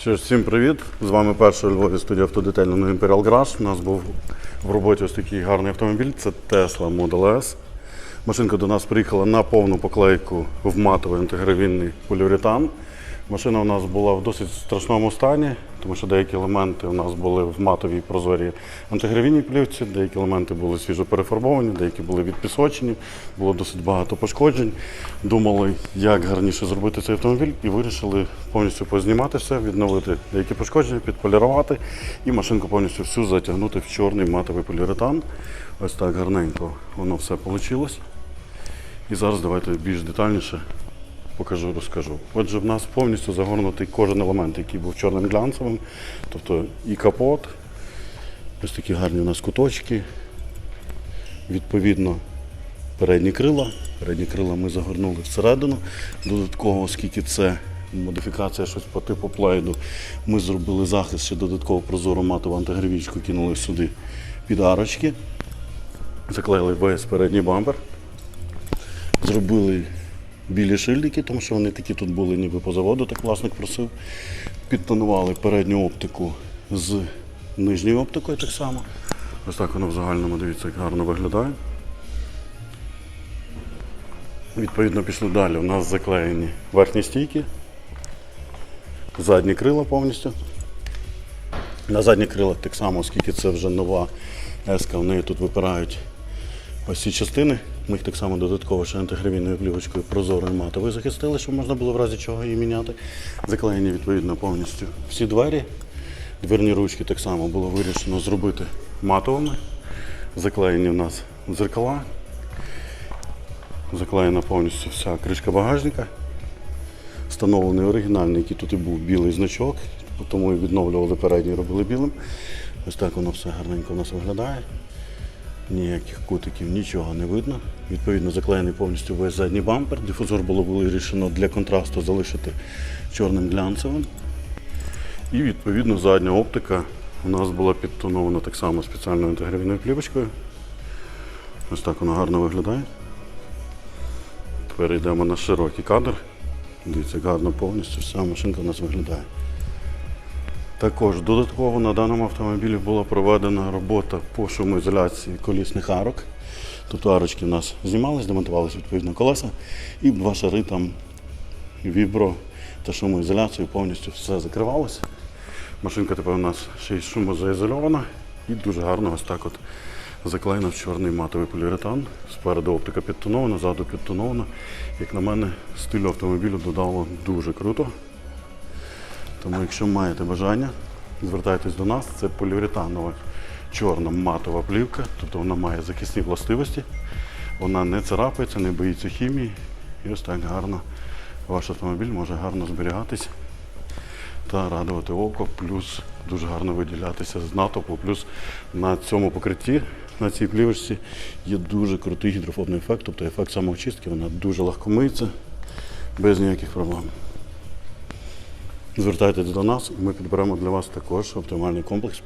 Що ж, всім привіт! З вами перша Львові студія автодетельна на Imperial Garage. У нас був в роботі ось такий гарний автомобіль. Це Tesla Model S. Машинка до нас приїхала на повну поклейку в матовий антигравінний поліуретан. Машина у нас була в досить страшному стані, тому що деякі елементи у нас були в матовій прозорій антигравійній плівці, деякі елементи були свіжо перефарбовані, деякі були відпісочені, було досить багато пошкоджень. Думали, як гарніше зробити цей автомобіль, і вирішили повністю познімати все, відновити деякі пошкодження, підполірувати і машинку повністю всю затягнути в чорний матовий поліуретан. Ось так гарненько воно все вийшло. І зараз давайте більш детальніше покажу, розкажу. Отже, в нас повністю загорнутий кожен елемент, який був чорним глянцевим, тобто і капот, ось такі гарні у нас куточки. Відповідно, передні крила. Передні крила ми загорнули всередину. Додатково, оскільки це модифікація щось по типу плейду, ми зробили захист ще додатково прозору матову антигравічку, кинули сюди під арочки. Заклеїли весь передній бампер. Зробили білі шильдики, тому що вони такі тут були ніби по заводу, так власник просив. Підтонували передню оптику з нижньою оптикою так само. Ось так воно в загальному, дивіться, як гарно виглядає. Відповідно, пішли далі. У нас заклеєні верхні стійки, задні крила повністю. На задніх крилах так само, оскільки це вже нова еска, в неї тут випирають ось ці частини. Ми їх так само додатково ще антигравійною плівочкою прозорою матовою захистили, щоб можна було в разі чого її міняти. Заклеєні відповідно повністю всі двері. Дверні ручки так само було вирішено зробити матовими. Заклеєні в нас дзеркала. Заклеєна повністю вся кришка багажника. Встановлений оригінальний, який тут і був білий значок, тому і відновлювали передній, робили білим. Ось так воно все гарненько у нас виглядає. Ніяких кутиків, нічого не видно. Відповідно, заклеєний повністю весь задній бампер. Дифузор було вирішено для контрасту залишити чорним глянцевим. І відповідно задня оптика у нас була підтонована так само спеціальною антигравійною плівочкою. Ось так воно гарно виглядає. Тепер йдемо на широкий кадр. Дивіться, гарно повністю вся машинка у нас виглядає. Також додатково на даному автомобілі була проведена робота по шумоізоляції колісних арок. Тобто арочки в нас знімались, демонтувалися відповідно колеса, і два шари там вібро та шумоізоляцію повністю все закривалося. Машинка тепер у нас ще й шумозаізольована і дуже гарно ось так от заклеєна в чорний матовий поліуретан. Спереду оптика підтонована, ззаду підтонована. Як на мене, стилю автомобілю додало дуже круто. Тому, якщо маєте бажання, звертайтесь до нас. Це поліуретанова чорна матова плівка, тобто вона має захисні властивості, вона не царапається, не боїться хімії. І ось так гарно ваш автомобіль може гарно зберігатись та радувати око, плюс дуже гарно виділятися з натовпу. Плюс на цьому покритті, на цій плівочці, є дуже крутий гідрофобний ефект, тобто ефект самоочистки, вона дуже легко миється, без ніяких проблем. Звертайтесь до нас, і ми підберемо для вас також оптимальний комплекс